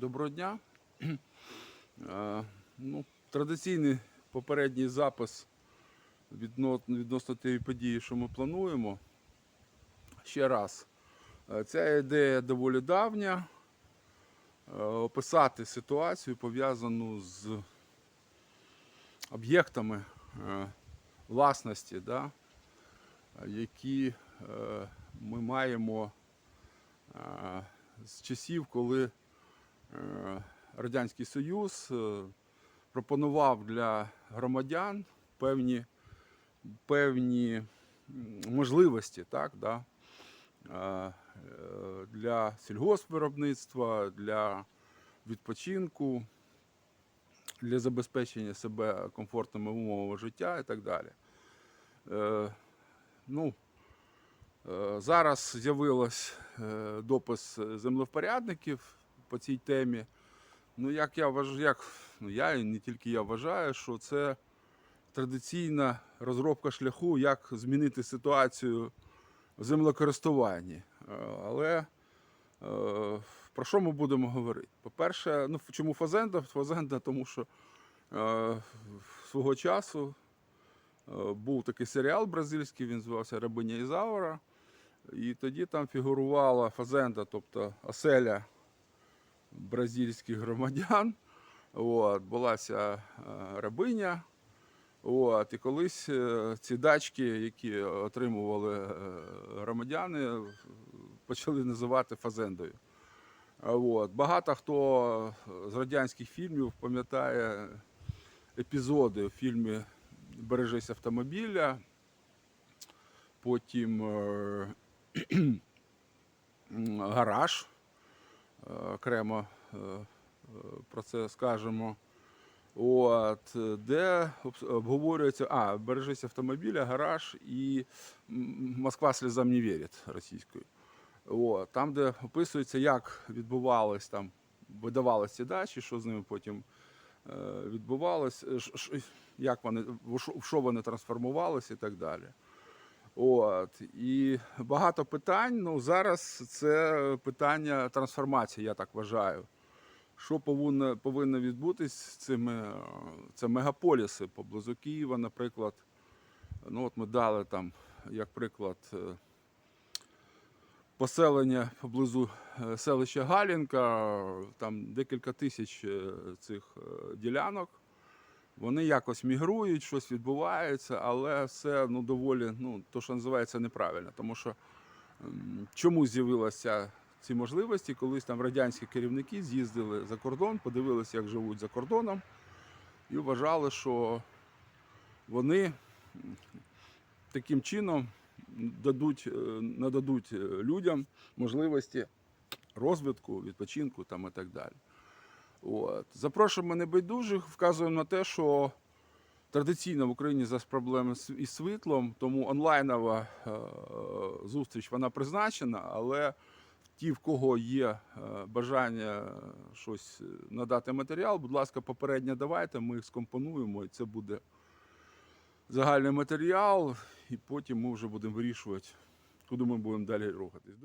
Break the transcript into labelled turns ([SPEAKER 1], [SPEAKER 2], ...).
[SPEAKER 1] Доброго дня. Е, Ну, традиційний попередній запис відно- відносно тієї події, що ми плануємо. Ще раз, е, ця ідея доволі давня. Е, Описати ситуацію пов'язану з об'єктами власності, да, які ми маємо з часів, коли Радянський Союз е, пропонував для громадян певні, певні можливості так, да, е, е, для сільгоспвиробництва, для відпочинку, для забезпечення себе комфортними умовами життя і так далі. Е, Ну, е, зараз з'явилось е, допис землевпорядників по цій темі. Ну, як я вважаю, як ну, я і не тільки я вважаю, що це традиційна розробка шляху, як змінити ситуацію в землекористуванні. Е, Але е, про що ми будемо говорити? По-перше, ну чому фазенда? Фазенда, тому що е, свого часу е, був такий серіал бразильський, він звався Рабиня Ізаура. І тоді там фігурувала фазенда, тобто оселя бразильських громадян. От, була ця е, рабиня. От, і колись е, ці дачки, які отримували е, громадяни, почали називати фазендою. От. Багато хто з радянських фільмів пам'ятає епізоди в фільмі Бережись автомобіля. Потім гараж. Окремо е, е, про це скажемо. От, де обговорюється, а, бережись автомобіля, гараж і Москва сльозам не вірить російською. От, там, де описується, як відбувалось там, видавалися ці дачі, що з ними потім е, відбувалось, е, як вони, в що вони трансформувалися і так далі. От. І багато питань. Ну, зараз це питання трансформації, я так вважаю. Що повинно, повинно відбутись з цими це мегаполіси поблизу Києва, наприклад. Ну, от ми дали там, як приклад, е, поселення поблизу е, селища Галінка, там декілька тисяч е, цих ділянок. Вони якось мігрують, щось відбувається, але все ну, доволі, ну, то, що називається, неправильно. Тому що чому з'явилися ці можливості, колись там радянські керівники з'їздили за кордон, подивилися, як живуть за кордоном, і вважали, що вони таким чином дадуть, е, нададуть е, людям можливості розвитку, відпочинку там і так далі. От. Запрошуємо небайдужих, вказуємо на те, що традиційно в Україні зараз проблеми із світлом, тому онлайнова е, зустріч вона призначена, але ті, в кого є е, бажання щось надати матеріал, будь ласка, попередньо давайте, ми їх скомпонуємо, і це буде загальний матеріал, і потім ми вже будемо вирішувати, куди ми будемо далі рухатись.